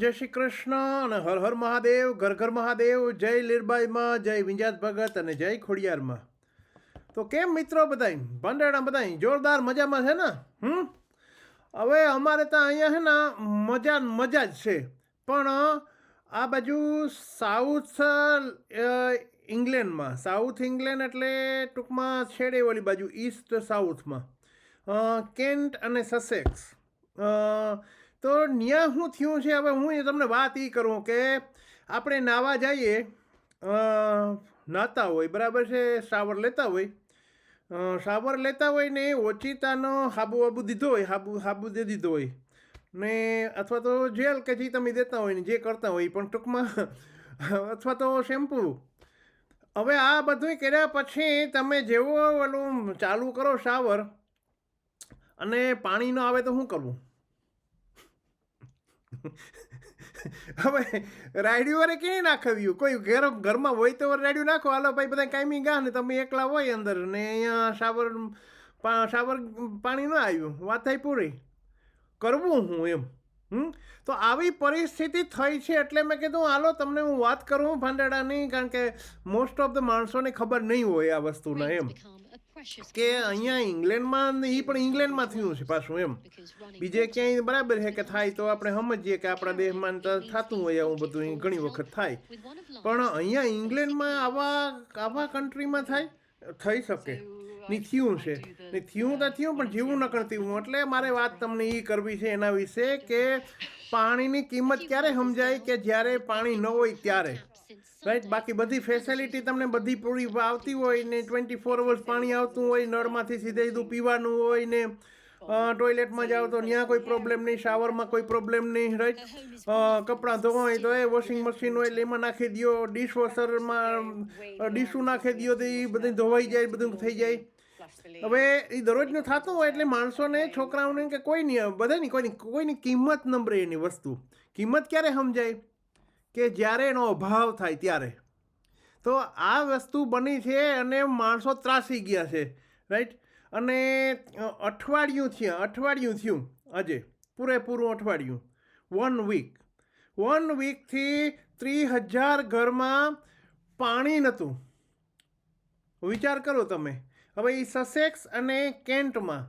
જય શ્રી કૃષ્ણ અને હર હર મહાદેવ, ઘર ઘર મહાદેવ, જય લીરબાઈમાં જય વિંજાત ભગત અને જય ખોડિયારમાં તો કેમ મિત્રો બધાય? ભંડારા બધાય? જોરદાર મજામાં છે ને? હમ? હવે અમારે ત્યાં અહીંયા છે ને મજા મજા જ છે. પણ આ બાજુ સાઉથ ઇંગ્લેન્ડમાં, સાઉથ ઇંગ્લેન્ડ એટલે ટૂંકમાં છેડે ઓલી બાજુ, ઈસ્ટ સાઉથમાં. કેન્ટ અને સસેક્સ. તો ન્યા શું થયું છે? હવે હું એ તમને વાત એ કરું કે આપણે નાવા જઈએ નાતા હોય, બરાબર છે? શાવર લેતા હોય. શાવર લેતા હોય ને ઓચિતાનો હાબુ હાબુ દીધો હોય, હાબુ હાબુ દે દીધો હોય. ને અથવા તો જેલ કે જે તમે દેતા હોય ને જે કરતા હોય પણ ટૂંકમાં, અથવા તો શેમ્પૂ. હવે આ બધું કર્યા પછી તમે જેવો ઓલું ચાલુ કરો શાવર અને પાણી ન આવે તો શું કરવું? હવે રાયડિયું વારે ક્યાંય નાખવ્યું? કોઈ ઘેર ઘરમાં હોય તો રાડિયો નાખો. હાલો ભાઈ બધા કાયમી ગા ને તમે એકલા હોય અંદર ને અહીંયા શાવર શાવર પાણી ન આવ્યું. વાત થઈ પૂરી. કરવું હું એમ. હમ? તો આવી પરિસ્થિતિ થઈ છે એટલે મેં કીધું હાલો તમને હું વાત કરું ભાંડાડાની કારણ કે મોસ્ટ ઓફ ધ માણસોને ખબર નહીં હોય આ વસ્તુના એમ. કે અહીંયા ઇંગ્લેન્ડમાં એ પણ ઇંગ્લેન્ડમાં થયું છે પાછું એમ. બીજે ક્યાંય બરાબર છે કે થાય તો આપણે સમજીએ કે આપણા દેશમાં તો થતું હોય આવું બધું ઘણી વખત થાય. પણ અહીંયા ઇંગ્લેન્ડમાં આવા આવા કન્ટ્રીમાં થાય? થઈ શકે. ની થયું છે. ને થયું તો થયું પણ જીવું ન કરતી હું. એટલે મારે વાત તમને એ કરવી છે એના વિશે કે પાણીની કિંમત ક્યારે સમજાય કે જ્યારે પાણી ન હોય ત્યારે? રાઈટ બાકી બધી ફેસિલિટી તમને બધી પૂરી આવતી હોય ને ટ્વેન્ટી ફોર અવર્સ પાણી આવતું હોય નળમાંથી સીધે સીધું પીવાનું હોય ને ટોયલેટમાં જાઓ તો ત્યાં કોઈ પ્રોબ્લેમ નહીં શાવરમાં કોઈ પ્રોબ્લેમ નહીં રાઈટ કપડાં ધોવા હોય તો એ વોશિંગ મશીન હોય એટલે એમાં નાખી દો ડિશવોશરમાં ડીશું નાખી દો તો એ બધું ધોવાઈ જાય બધું થઈ જાય. હવે એ દરરોજનું થતું હોય એટલે માણસોને છોકરાઓને કે કોઈ નહીં બધાની કોઈની કોઈની કિંમત નંબરે એની વસ્તુ. કિંમત ક્યારે સમજાય? કે જ્યારે એનો અભાવ થાય ત્યારે. તો આ વસ્તુ બની છે અને માણસો ત્રાસી ગયા છે રાઈટ અને અઠવાડિયું થયું અઠવાડિયું થયું આજે, પૂરેપૂરું અઠવાડિયું વન વીક વન વીકથી ત્રીસ હજાર ઘરમાં પાણી નહોતું વિચાર કરો તમે. હવે એ સસેક્સ અને કેન્ટમાં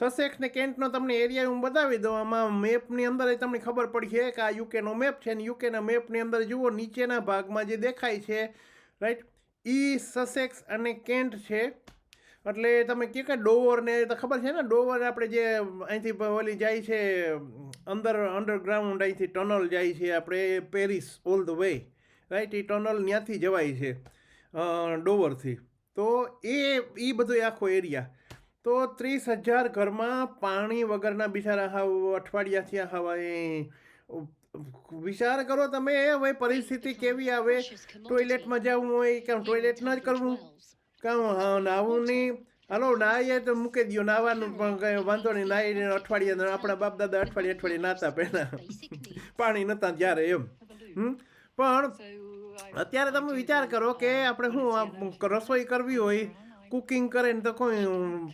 સસેક્સ ને કેન્ટનો તમને એરિયા હું બતાવી દઉં. આમાં મેપની અંદર તમને ખબર પડી છે કે આ યુકેનો મેપ છે ને યુકેના મેપની અંદર જુઓ, નીચેના ભાગમાં જે દેખાય છે રાઈટ ઈ સસેક્સ અને કેન્ટ છે. એટલે તમે કે કે ડોવરને તો ખબર છે ને? ડોવર આપણે જે અહીંથી ઓલી જાય છે, અંદર અંડરગ્રાઉન્ડ અહીંથી ટનલ જાય છે આપણે Paris all the way right A tunnel ત્યાંથી જવાય છે ડોવરથી. તો એ એ બધો આખો એરિયા. તો ત્રીસ હજાર ઘરમાં પાણી વગરના બિચારા હાવ અઠવાડિયાથી હવા એ વિચાર કરો તમે, હવે પરિસ્થિતિ કેવી આવે? ટોયલેટમાં જવું હોય કે ટોયલેટ ન જ કરવું? કામ નાવું નહીં? હાલો, નાહીએ તો મૂકી દો નાવાનું પણ કંઈ વાંધો નહીં નાહીને અઠવાડિયા આપણા બાપ દાદા અઠવાડિયે અઠવાડિયે નાતા પહેલાં. પાણી નહોતા જ્યારે એમ. પણ અત્યારે તમે વિચાર કરો કે આપણે શું રસોઈ કરવી હોય? કુકિંગ કરે ને તો કોઈ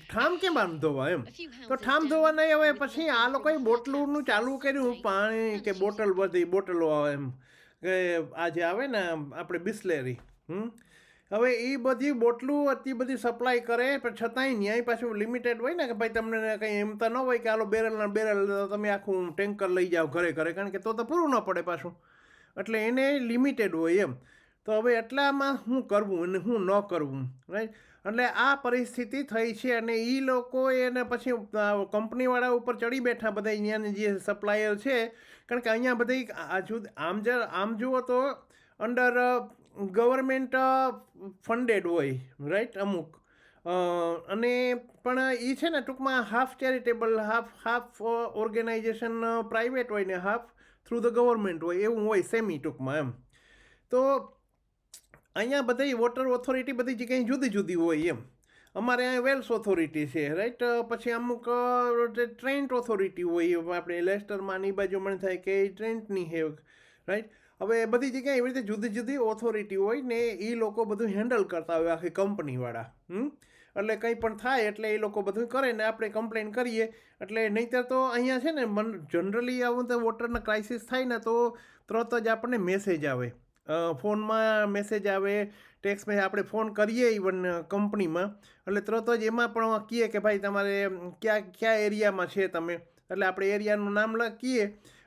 ઠામ કેમ આમ ધોવા એમ? તો ઠામ ધોવા નહીં હવે પછી આ લોકોએ બોટલુંનું ચાલુ કર્યું પાણી કે બોટલ બધી બોટલો આવે એમ. કે આ જે આવે ને આપણે બિસ્લેરી હમ? હવે એ બધી બોટલું એટલી બધી સપ્લાય કરે પણ છતાંય ન્યાય પાછું લિમિટેડ હોય ને કે ભાઈ તમને કંઈ એમ તો ન હોય કે આલો બેરલના બેરલ તમે આખું ટેન્કર લઈ જાઓ ઘરે ઘરે કારણ કે તો તો પૂરું ન પડે પાછું. એટલે એને લિમિટેડ હોય એમ. તો હવે એટલામાં શું કરવું અને શું ન કરવું રાઈટ એટલે આ પરિસ્થિતિ થઈ છે અને એ લોકો એને પછી કંપનીવાળા ઉપર ચડી બેઠા બધા અહીંયાની જે સપ્લાયર છે. કારણ કે અહીંયા બધી આજુ આમ જ, આમ જુઓ તો અંડર ગવર્મેન્ટ ફંડેડ હોય રાઈટ અમુક. અને પણ એ છે ને ટૂંકમાં half charitable half half organisation private હોય ને હાફ થ્રુ ધ ગવર્મેન્ટ હોય, એવું હોય સેમી ટૂંકમાં એમ. તો અહીંયા બધી વોટર ઓથોરિટી બધી જગ્યાએ જુદી જુદી હોય એમ. અમારે અહીંયા વેલ્સ ઓથોરિટી છે રાઈટ પછી અમુક ટ્રેન્ટ ઓથોરિટી હોય આપણે લેસ્ટરમાં ની બાજુ મને થાય કે ટ્રેન્ટની હે રાઈટ હવે બધી જગ્યાએ એવી રીતે જુદી જુદી ઓથોરિટી હોય ને એ લોકો બધું હેન્ડલ કરતા હોય આખી કંપનીવાળા હમ? એટલે કંઈ પણ થાય એટલે એ લોકો બધું કરે ને આપણે કમ્પ્લેન કરીએ. એટલે નહીંતર તો અહીંયા છે ને મન જનરલી આવું તો વોટરના ક્રાઇસિસ થાય ને તો તરત જ આપણને મેસેજ આવે. ફોનમાં મેસેજ આવે ટેક્સ મેસેજ, આપણે ફોન કરીએ ઇવન કંપનીમાં. એટલે તરત જ એમાં પણ કહીએ કે ભાઈ તમારે ક્યાં, કયા એરિયામાં છે તમે? એટલે આપણે એરિયાનું નામ લખીએ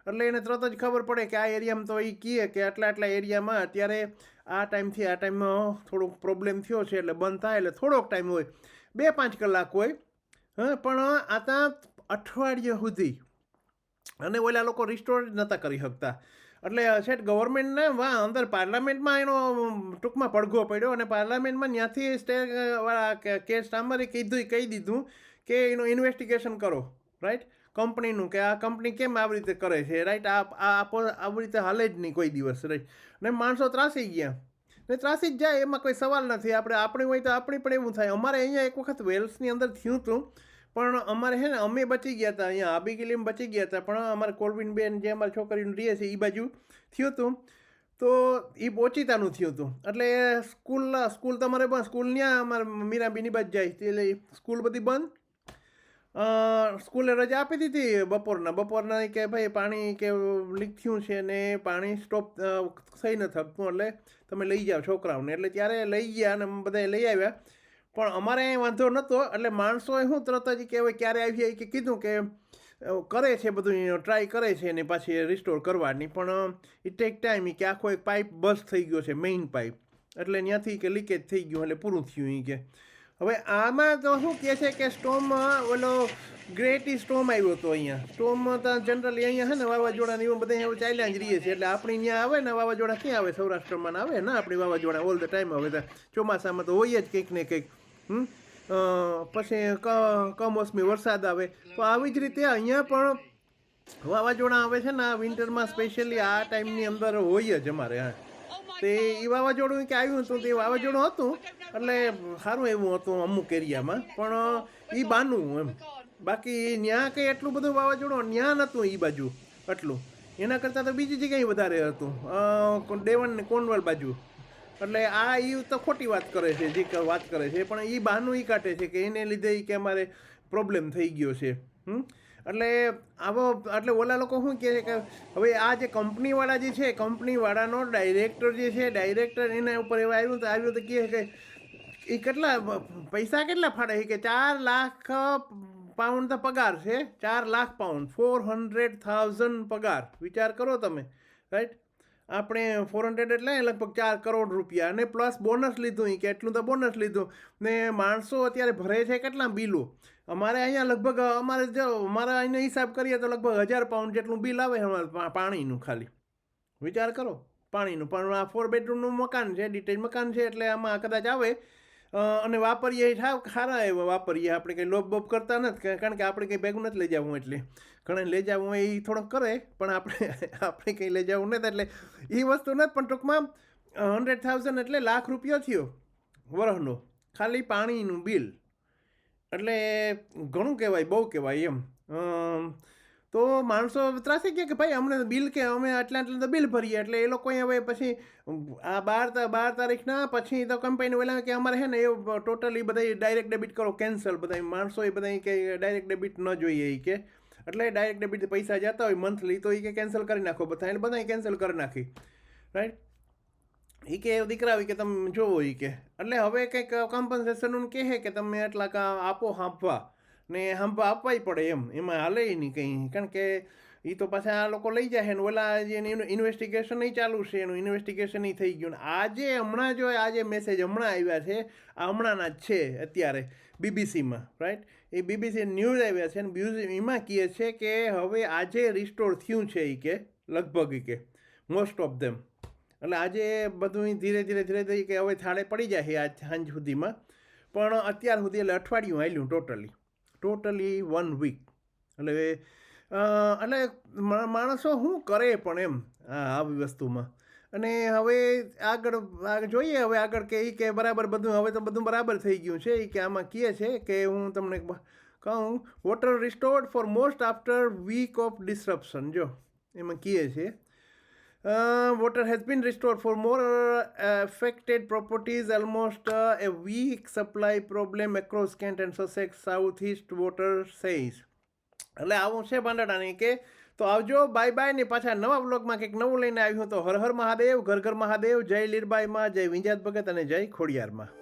એટલે એને તરત જ ખબર પડે કે આ એરિયામાં તો એ કહીએ કે આટલા આટલા એરિયામાં અત્યારે આ ટાઈમથી આ ટાઈમમાં થોડોક પ્રોબ્લેમ થયો છે એટલે બંધ થાય એટલે થોડોક ટાઈમ હોય. બે, પાંચ કલાક હોય. હા, પણ આ ત્યાં અઠવાડિયા સુધી. અને ઓલા લોકો રિસ્ટોર નહોતા કરી શકતા. એટલે શેઠ, ગવર્મેન્ટને વા અંદર પાર્લામેન્ટમાં એનો ટૂંકમાં પડઘો પડ્યો અને પાર્લામેન્ટમાં ત્યાંથી સ્ટે કે સ્ટામરે કીધું, કહી દીધું કે એનું ઇન્વેસ્ટિગેશન કરો, રાઈટ? કંપનીનું કે આ કંપની કેમ આવી રીતે કરે છે, રાઈટ? આ આવી રીતે હાલે જ નહીં કોઈ દિવસ, રાઈટ? ને માણસો ત્રાસી ગયા. ને ત્રાસી જ જાય, એમાં કોઈ સવાલ નથી. આપણે, આપણી હોય તો આપણી પણ એવું થાય. અમારે અહીંયા એક વખત વેલ્સની અંદર થયું હતું પણ અમારે છે ને, અમે બચી ગયા હતા અહીંયા, આબી કિલીમ બચી ગયા હતા. પણ અમારે કોલવિન બેન જે અમારી છોકરીનું રહે છે એ બાજુ થયું હતું. તો એ ઓચિતાનું થયું હતું. એટલે સ્કૂલ સ્કૂલ તમારે પણ સ્કૂલ ત્યાં અમારે મીરાબીની બાજુ જાય. એટલે સ્કૂલ બધી બંધ. સ્કૂલે રજા આપી દીધી બપોરના. બપોરના કે ભાઈ પાણી કે લીક થયું છે ને પાણી સ્ટોપ થઈ ન થતું. એટલે તમે લઈ જાઓ છોકરાઓને. એટલે ત્યારે લઈ ગયા અને બધા લઈ આવ્યા. પણ અમારે અહીં વાંધો નહોતો, એટલે માણસોએ શું તરત જ કે હવે ક્યારે જાય કે કીધું કે કરે છે બધું ટ્રાય કરે છે ને પાછી રિસ્ટોર કરવાની, પણ ઇટ ટેક ટાઈમ કે આખો એક પાઇપ બસ થઈ ગયો છે મેઇન પાઇપ એટલે ત્યાંથી કે લીકેજ થઈ ગયું, એટલે પૂરું થયું કે. હવે આમાં તો શું કહે છે કે સ્ટોમ ઓલો ગ્રેટી સ્ટોમ આવ્યો હતો અહીંયા. સ્ટોમ તો જનરલી અહીંયા છે ને વાવાઝોડા એવું બધા એવું ચાલ્યા જ રહીએ છીએ એટલે આપણે ત્યાં આવે ને વાવાઝોડા ક્યાં આવે? સૌરાષ્ટ્રમાં આવે ને આપણી વાવાઝોડા ઓલ ધ ટાઈમ આવે ચોમાસામાં તો હોય જ કંઈક ને કંઈક. પછી કમોસમી વરસાદ આવે. તો આવી જ રીતે અહીંયા પણ વાવાઝોડા આવે છે ને, આ વિન્ટરમાં સ્પેશિયલી આ ટાઈમની અંદર હોય જ અમારે, હા. તે એ વાવાઝોડું કે આવ્યું હતું, તે વાવાઝોડું હતું, એટલે સારું એવું હતું અમુક એરિયામાં, પણ એ બાનું એમ. બાકી ત્યાં કંઈ એટલું બધું વાવાઝોડું ત્યાં નહોતું એ બાજુ, એટલું. એના કરતાં તો બીજી જગ્યાએ વધારે હતું. ડેવન ને કોનવલ બાજુ. એટલે આ એ તો ખોટી વાત કરે છે, જે વાત કરે છે. પણ એ બહાનું એ કાઢે છે કે એને લીધે એ કે અમારે પ્રોબ્લેમ થઈ ગયો છે, હમ? એટલે આવો, એટલે ઓલા લોકો શું કહે છે કે હવે આ જે કંપનીવાળા જે છે, કંપનીવાળાનો ડાયરેક્ટર જે છે ડાયરેક્ટર એના ઉપર એવા આવ્યું તો આવ્યું તો કહે કે એ કેટલા પૈસા કેટલા ફાળે છે કે ચાર લાખ પાઉન્ડ તો પગાર છે, ચાર lakh pound four hundred thousand પગાર. વિચાર કરો તમે રાઈટ આપણે ફોર હંડ્રેડ એટલે લગભગ ચાર કરોડ રૂપિયા. અને પ્લસ બોનસ લીધું કે એટલું તો બોનસ લીધું. ને માણસો અત્યારે ભરે છે કેટલા બિલો? અમારે અહીંયા લગભગ, અમારે જો અમારા અહીંયા હિસાબ કરીએ તો લગભગ હજાર પાઉન્ડ જેટલું બિલ આવે અમારે પાણીનું ખાલી. વિચાર કરો, પાણીનું. પણ આ ફોર બેડરૂમનું મકાન છે ડિટેલ મકાન છે, એટલે આમાં કદાચ આવે. અને વાપરીએ સાવ ખારા એવા વાપરીએ. આપણે કંઈ લોભ બોપ કરતા નથી. કારણ કે આપણે કંઈ ભેગું નથી લઈ જવું એટલે. ઘણા લઈ જવું એ થોડોક કરે, પણ આપણે આપણે કંઈ લઈ જવું નથી એટલે એ વસ્તુ નથી. પણ ટૂંકમાં હંડ્રેડ થાઉઝન્ડ એટલે લાખ રૂપિયો થયો વરહનો. ખાલી પાણીનું બિલ. એટલે ઘણું કહેવાય, બહુ કહેવાય એમ. તો માણસો ત્રાસી ગયા કે ભાઈ, અમને બિલ કે, અમે આટલા આટલા બિલ ભરીએ. એટલે એ લોકો હવે પછી, આ બાર બાર તારીખના પછી તો કંપની ઓલા કે અમારે છે ને, એ ટોટલી બધા ડાયરેક્ટ ડેબિટ કરો કેન્સલ બધા માણસો એ બધા કે ડાયરેક્ટ ડેબિટ ન જોઈએ એ કે. એટલે ડાયરેક્ટ ડેબિટ પૈસા જતા હોય મંથલી તો એ કે કેન્સલ કરી નાખો બધા. એટલે બધા કેન્સલ કરી નાખી. રાઈટ એ કે દીકરા આવી કે તમે જોવો એ કે. એટલે હવે કંઈક કોમ્પન્સેશનનું કહે કે તમે આટલા આપો હાંફવા. ને હાંફવા આપવાય પડે એમ. એમાં હાલે નહીં કંઈ. કારણ કે એ તો પાછા આ લોકો લઈ જાય ને ઓલા જે ઇન્વેસ્ટિગેશન નહીં ચાલુ છે, એનું ઇન્વેસ્ટિગેશન નહીં થઈ ગયું આજે હમણાં જો આજે મેસેજ હમણાં આવ્યા છે. આ હમણાંના જ છે અત્યારે બીબીસીમાં રાઈટ એ બીબીસી ન્યૂઝ આવ્યા છે ને બ્યુઝ એમાં કહે છે કે હવે આજે રિસ્ટોર થયું છે એ કે, લગભગ કે મોસ્ટ ઓફ ધેમ એટલે આજે બધું ધીરે ધીરે ધીરે ધીરે કે હવે થાળે પડી જાય આજ સાંજ સુધીમાં. પણ અત્યાર સુધી એટલે અઠવાડિયું આવ્યું ટોટલી. Totally one week. એટલે એટલે માણસો શું કરે પણ એમ આ આવી વસ્તુમાં. અને હવે આગળ જોઈએ હવે આગળ કે એ કે બરાબર બધું, હવે તો બધું બરાબર થઈ ગયું છે. એ કે આમાં કહે છે કે હું તમને કહું water restored for most after week of disruption જો, એમાં કહે છે Uh, water has been restored for more uh, affected properties. Almost uh, a weak supply problem across Kent and Sussex Southeast Water says. એટલે આવું છે પાંડડાની કે તો આવજો બાય બાય ને પાછા નવા બ્લોગમાં કંઈક નવું લઈને આવ્યું તો હર હર મહાદેવ ઘર ઘર મહાદેવ જય લીરબાઈમાં જય વિંજાત ભગત અને જય ખોડિયારમાં